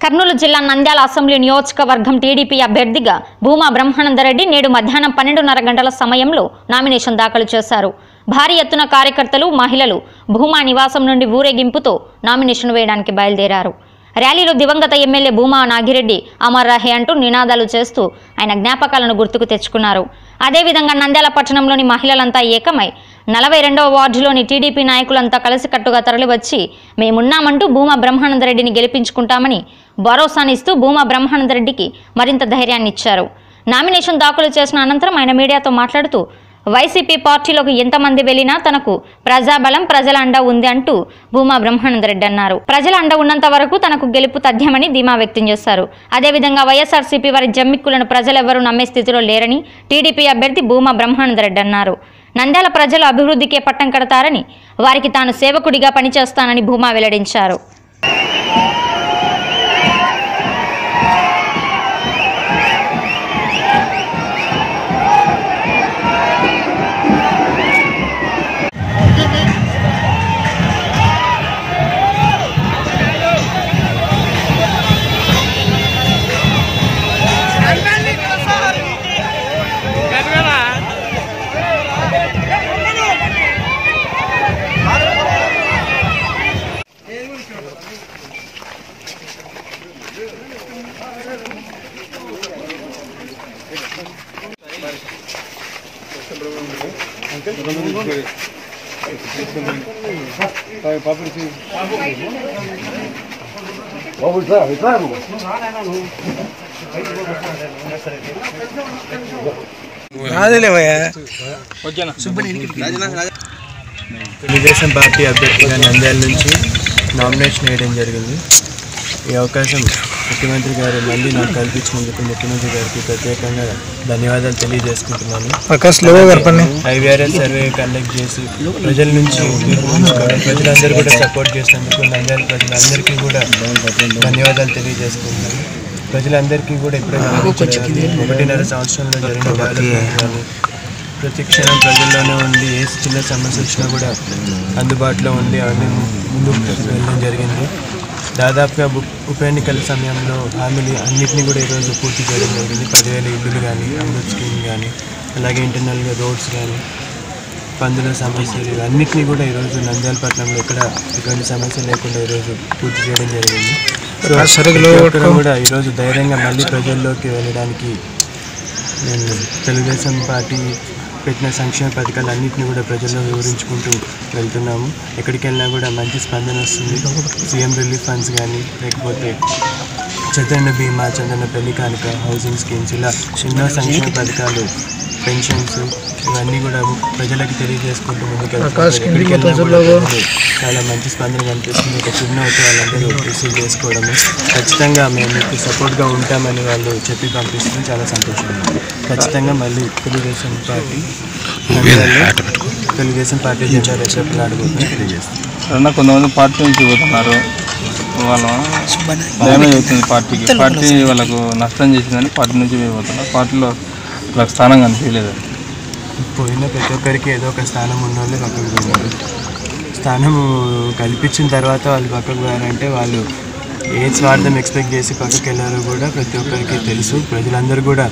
కర్నూలు జిల్లా నంద్యాల అసెంబ్లీ నియోజకవర్గం టీడీపీ అభ్యర్థిగా భూమా బ్రహ్మానందరెడ్డి నేడు మధ్యాహ్నం పన్నెండున్నర గంటల సమయంలో నామినేషన్ దాఖలు చేశారు. భారీ ఎత్తున కార్యకర్తలు మహిళలు భూమా నివాసం నుండి ఊరేగింపుతో నామినేషన్ వేయడానికి బయలుదేరారు. ర్యాలీలో దివంగత ఎమ్మెల్యే భూమా నాగిరెడ్డి అమర్ రహే అంటూ నినాదాలు చేస్తూ ఆయన జ్ఞాపకాలను గుర్తుకు తెచ్చుకున్నారు. అదేవిధంగా నంద్యాల పట్టణంలోని మహిళలంతా ఏకమై నలభై రెండవ వార్డులోని టీడీపీ నాయకులంతా కలిసికట్టుగా తరలివచ్చి మేమున్నామంటూ భూమా బ్రహ్మానందరెడ్డిని గెలిపించుకుంటామని భరోసానిస్తూ భూమా బ్రహ్మానంద రెడ్డికి మరింత ధైర్యాన్ని ఇచ్చారు నామినేషన్ దాఖలు చేసిన అనంతరం ఆయన మీడియాతో మాట్లాడుతూ వైసీపీ పార్టీలోకి ఎంతమంది వెళ్ళినా తనకు ప్రజాబలం ప్రజల అండ ఉంది అంటూ భూమా బ్రహ్మానందరెడ్డి అన్నారు. ప్రజల అండ ఉన్నంత వరకు తనకు గెలుపు తథ్యమని ధీమా వ్యక్తం చేశారు. అదేవిధంగా వైఎస్ఆర్సీపీ వారి జమ్మిక్కులను ప్రజలెవరూ నమ్మే స్థితిలో లేరని టీడీపీ అభ్యర్థి భూమా బ్రహ్మానందరెడ్డి అన్నారు. నంద్యాల ప్రజలు అభివృద్ధికే పట్టం కడతారని వారికి తాను సేవకుడిగా పనిచేస్తానని భూమా వెల్లడించారు. తెలుగుదేశం పార్టీ అభ్యర్థిగా నంద్యాల నుంచి నామినేషన్ వేయడం జరిగింది. ఈ అవకాశం ముఖ్యమంత్రి గారు మళ్ళీ నాకు కల్పించినందుకు ముఖ్యమంత్రి గారికి ప్రత్యేకంగా ధన్యవాదాలు తెలియజేసుకుంటున్నాను. ఐవీఆర్ఎస్ సర్వే కండక్ట్ చేసి ప్రజల నుంచి ప్రజలందరూ కూడా సపోర్ట్ చేసినందుకు నంద్యాల ప్రజలందరికీ కూడా ధన్యవాదాలు తెలియజేసుకుంటున్నాను. ప్రజలందరికీ కూడా ఇప్పుడే. ఒకటిన్నర సంవత్సరంలో జరిగిన కానీ ప్రతి క్షణం ప్రజల్లోనే ఉండి ఏ చిన్న సమస్య వచ్చినా కూడా అందుబాటులో ఉండి అవన్నీ ముందుకు వెళ్ళడం జరిగింది. దాదాపుగా ఉప ఎన్నికల సమయంలో హామీలు అన్నింటినీ కూడా ఈరోజు పూర్తి చేయడం జరిగింది. పదివేల ఇల్లులు కానీ అమృత్ స్కీమ్ కానీ అలాగే ఇంటర్నల్గా రోడ్స్ కానీ పందుల సమస్యలు అన్నింటినీ కూడా ఈరోజు నంద్యాల పట్టణంలో ఎక్కడ ఎటువంటి సమస్య లేకుండా ఈరోజు పూర్తి చేయడం జరిగింది. కూడా ఈరోజు ధైర్యంగా మళ్ళీ ప్రజల్లోకి వెళ్ళడానికి నేను తెలుగుదేశం పార్టీ పెట్టిన సంక్షేమ పథకాలు అన్నింటినీ కూడా ప్రజల్లో వివరించుకుంటూ వెళ్తున్నాము. ఎక్కడికి వెళ్ళినా కూడా మంచి స్పందన వస్తుంది. సీఎం రిలీఫ్ ఫండ్స్ కానీ లేకపోతే చంద్రన్న బీమా చంద్రన్న పెళ్ళి కానుక హౌసింగ్ స్కీమ్స్ ఇలా ఎన్నో సంక్షేమ పథకాలు పెన్షన్స్ ఇవన్నీ కూడా ప్రజలకు తెలియజేసుకుంటూ ముందుకు ఎక్కడికి వెళ్ళినా కూడా ప్రజలు చాలా మంచి స్పందన కనిపిస్తుంది. ఒక చిరునవ్వుతో వాళ్ళందరూ రిసీవ్ చేసుకోవడము. ఖచ్చితంగా మేము మీకు సపోర్ట్గా ఉంటామని వాళ్ళు చెప్పి పంపిస్తుంది. చాలా సంతోషంగా ఉంది. ఖచ్చితంగా మళ్ళీ తెలుగుదేశం పార్టీ తెలుగుదేశం పార్టీ జెండా రేపు ఆడుకుంటున్నాం తెలియజేస్తాం కొంతమంది పార్టీ నుంచి పోతున్నారు. వాళ్ళ డ్యామేజ్ అవుతుంది పార్టీకి. పార్టీ వాళ్ళకు నష్టం చేసిందని పార్టీ నుంచి పోతున్నారు. పార్టీలో నాకు స్థానం కనిపించలేదు. పోయిన ప్రతి ఒక్కరికి ఏదో ఒక స్థానం ఉన్న వాళ్ళు పక్కకు పోయారు స్థానం కల్పించిన తర్వాత వాళ్ళు పక్కకు పోయారంటే వాళ్ళు ఏ స్వార్థం ఎక్స్పెక్ట్ చేసి పక్కకి వెళ్ళారో కూడా ప్రతి ఒక్కరికి తెలుసు. ప్రజలందరూ కూడా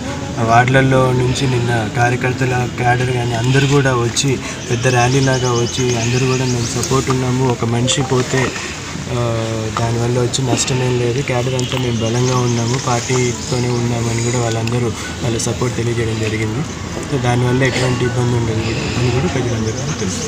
వార్డులలో నుంచి నిన్న కార్యకర్తల క్యాడర్ కానీ అందరూ కూడా వచ్చి పెద్ద ర్యాలీ లాగా వచ్చి అందరూ కూడా మేము సపోర్ట్ ఉన్నాము. ఒక మనిషి పోతే దానివల్ల వచ్చి నష్టం ఏం లేదు. క్యాడర్ అంతా మేము బలంగా ఉన్నాము. పార్టీతోనే ఉన్నామని కూడా వాళ్ళందరూ వాళ్ళ సపోర్ట్ తెలియజేయడం జరిగింది. సో దానివల్ల ఎటువంటి ఇబ్బంది ఉండదు అని కూడా ప్రజలందరికీ తెలుసు